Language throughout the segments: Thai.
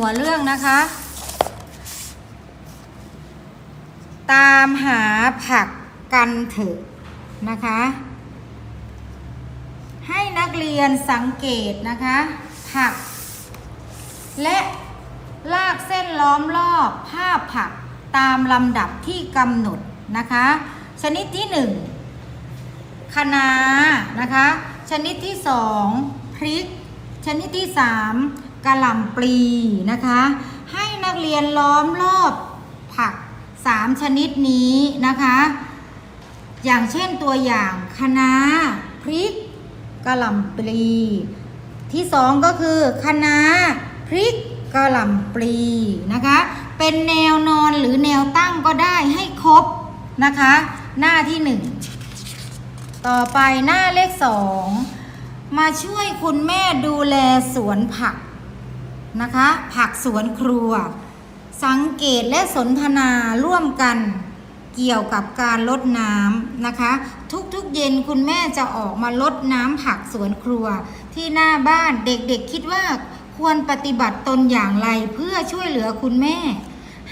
หัวเรื่องนะคะ ตามหาผักกันเถอะนะคะ ให้นักเรียนสังเกตนะคะ ผัก และลากเส้นล้อมรอบภาพผักตามลำดับที่กำหนดนะคะ ชนิดที่หนึ่งคะน้านะคะ ชนิดที่สองพริก ชนิดที่สามกะหล่ำปลีนะคะ ให้นักเรียนล้อมรอบผักสามชนิดนี้นะคะ อย่างเช่นตัวอย่างคะน้าพริกกระหล่ำปลี ที่สองก็คือคะน้าพริกกระหล่ำปลีนะคะ เป็นแนวนอนหรือแนวตั้งก็ได้ให้ครบนะคะ หน้าที่หนึ่งต่อไปหน้าเลขสอง มาช่วยคุณแม่ดูแลสวนผักนะคะ ผักสวนครัว สังเกตและสนทนาร่วมกันเกี่ยวกับการลดน้ำนะคะ ทุกๆเย็นคุณแม่จะออกมาลดน้ำผักสวนครัว ที่หน้าบ้านเด็กๆคิดว่าควรปฏิบัติตนอย่างไรเพื่อช่วยเหลือคุณแม่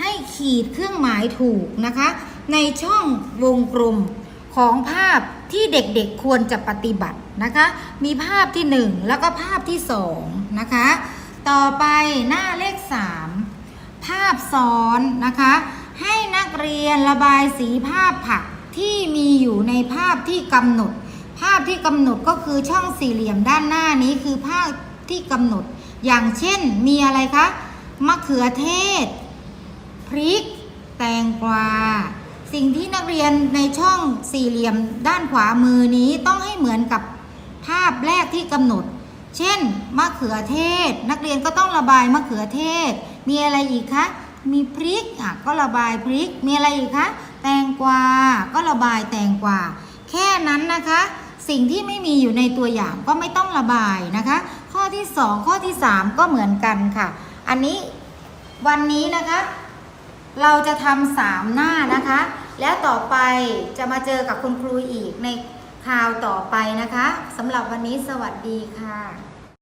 ให้ขีดเครื่องหมายถูกนะคะ ในช่องวงกลม ของภาพที่เด็กๆควรจะปฏิบัตินะคะ มีภาพที่ 1 แล้วก็ภาพที่2นะคะ ต่อไปหน้าเลข 3 ภาพซ้อนนะคะ ให้นักเรียนระบายสีภาพผักที่มีอยู่ในภาพที่กำหนด ภาพที่กำหนดก็คือช่องสี่เหลี่ยมด้านหน้านี้คือภาพที่กำหนด อย่างเช่นมีอะไรคะมะเขือเทศ พริก แตงกวา สิ่งที่นักเรียนในช่องสี่เหลี่ยมด้านขวามือนี้ต้องให้เหมือนกับภาพแรกที่กำหนด เช่น มะเขือเทศ นักเรียนก็ต้องระบายมะเขือเทศ มีอะไรอีกคะ มีพริกอะก็ระบายพริก มีอะไรอีกคะ แตงกวา ก็ระบายแตงกวา แค่นั้นนะคะ สิ่งที่ไม่มีอยู่ในตัวอย่างก็ไม่ต้องระบายนะคะ ข้อที่ 2 ข้อที่ 3 ก็เหมือนกันค่ะ อันนี้วันนี้นะคะ เราจะทำสามหน้านะคะ แล้วต่อไปจะมาเจอกับคุณครูอีกในคราวต่อไปนะคะสำหรับวันนี้สวัสดีค่ะ